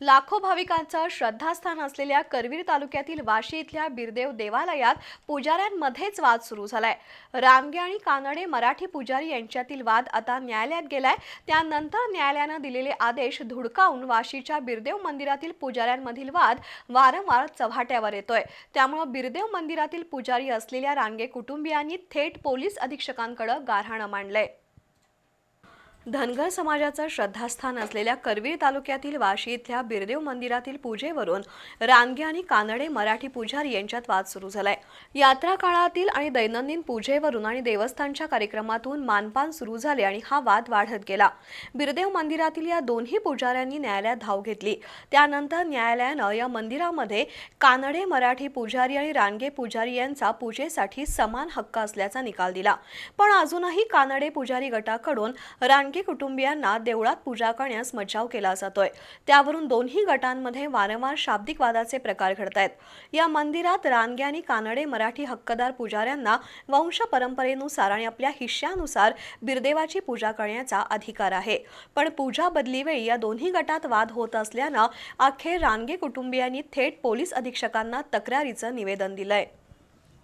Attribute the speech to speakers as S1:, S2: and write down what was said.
S1: लाखो भाविकांचं श्रद्धास्थान असलेल्या करवीर तालुक्यातील वाशी इथल्या बिरदेव देवालयात पुजाऱ्यांमध्येच वाद सुरू झालाय. रांगे आणि कानडे मराठी पुजारी यांच्यातील वाद आता न्यायालयात गेलाय. त्यानंतर न्यायालयानं दिलेले आदेश धुडकावून वाशीच्या बिरदेव मंदिरातील पुजाऱ्यांमधील वाद वारंवार चव्हाट्यावर येतोय. त्यामुळं बिरदेव मंदिरातील पुजारी असलेल्या रांगे कुटुंबियांनी थेट पोलीस अधीक्षकांकडे गारहाणं मांडलंय. धनगर समाजाचं श्रद्धास्थान असलेल्या करवीर तालुक्यातील वाशी इथल्या बिरदेव मंदिरातील पूजेवरून रानगे आणि कानडे मराठी पुजारी यांच्यात वाद सुरू झालाय. यात्रा काळातील आणि दैनंदिन पूजेवरून आणि देवस्थानच्या कार्यक्रमातून मानपान सुरू झाले आणि हा वाद वाढत गेला. बिरदेव मंदिरातील या दोन्ही पुजाऱ्यांनी न्यायालयात धाव घेतली. त्यानंतर न्यायालयानं या मंदिरामध्ये कानडे मराठी पुजारी आणि रानगे पुजारी यांचा पूजेसाठी समान हक्क असल्याचा निकाल दिला. पण अजूनही कानडे पुजारी गटाकडून रानगे कुटुंबियांना देवळात पूजा करण्यास मज्जाव केला जातोय. त्यावरून दोन्ही गटांमध्ये वारंवार शाब्दिक वादाचे प्रकार घडत आहेत या मंदिरात रानगे आणि कानडे मराठी हक्कदार पुजाऱ्यांना वंश परंपरेनुसार आणि आपल्या हिश्श्यानुसार बिरदेवाची पूजा करण्याचा अधिकार आहे. पण पूजा बदलीवेळी या दोन्ही गटात वाद होत असल्यानं अखेर रानगे कुटुंबियांनी थेट पोलीस अधीक्षकांना तक्रारीचं निवेदन दिलंय.